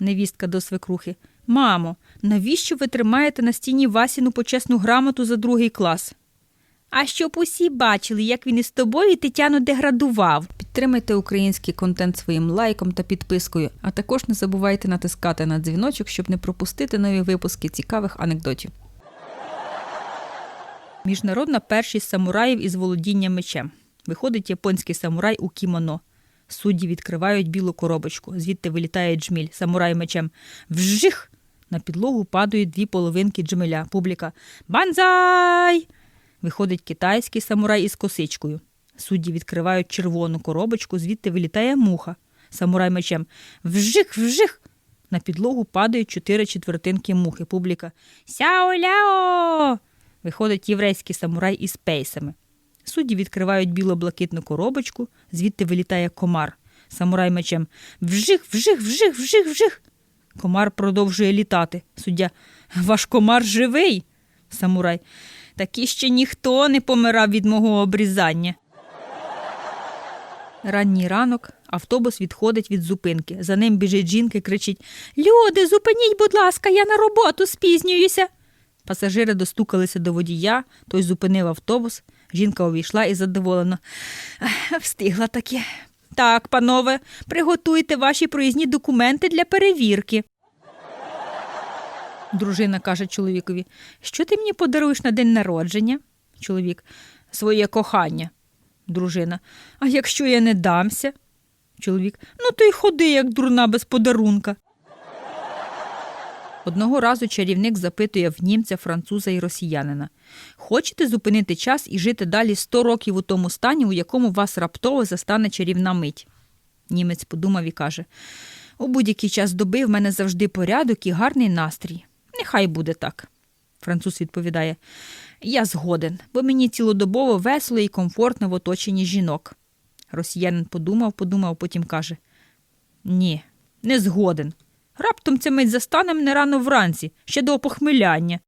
Невістка до свекрухи. Мамо, навіщо ви тримаєте на стіні Васіну почесну грамоту за другий клас? А щоб усі бачили, як він із тобою Тетяну деградував. Підтримайте український контент своїм лайком та підпискою, а також не забувайте натискати на дзвіночок, щоб не пропустити нові випуски цікавих анекдотів. Міжнародна першість самураїв із володінням мечем. Виходить японський самурай у кімоно. Судді відкривають білу коробочку, звідти вилітає джміль, самурай мечем. Вжих! На підлогу падають дві половинки джмеля. Публіка Банзай! Виходить китайський самурай із косичкою. Судді відкривають червону коробочку, звідти вилітає муха. Самурай мечем. Вжих, вжих! На підлогу падають чотири четвертинки мухи. Публіка Сяо-ляо! Виходить єврейський самурай із пейсами. Судді відкривають біло-блакитну коробочку, звідти вилітає комар. Самурай мечем. Вжих, вжих, вжих, вжих, вжих. Комар продовжує літати. Суддя. Ваш комар живий. Самурай. Таки ще ніхто не помирав від мого обрізання. Ранній ранок автобус відходить від зупинки. За ним біжить жінка і кричить Люди, зупиніть, будь ласка, я на роботу спізнююся. Пасажири достукалися до водія, той зупинив автобус. Жінка увійшла і задоволено. Встигла таки. Так, панове, приготуйте ваші проїзні документи для перевірки. Дружина каже чоловікові, що ти мені подаруєш на день народження? Чоловік, своє кохання. Дружина, а якщо я не дамся? Чоловік, ну то й ходи, як дурна без подарунка. Одного разу чарівник запитує в німця, француза і росіянина Хочете зупинити час і жити далі 100 років у тому стані, у якому вас раптово застане чарівна мить? Німець подумав і каже У будь-який час доби в мене завжди порядок і гарний настрій. Нехай буде так. Француз відповідає Я згоден, бо мені цілодобово весело і комфортно в оточенні жінок. Росіянин подумав, подумав, потім каже Ні, не згоден. Раптом ця мить застанем не рано вранці, ще до опохмеляння.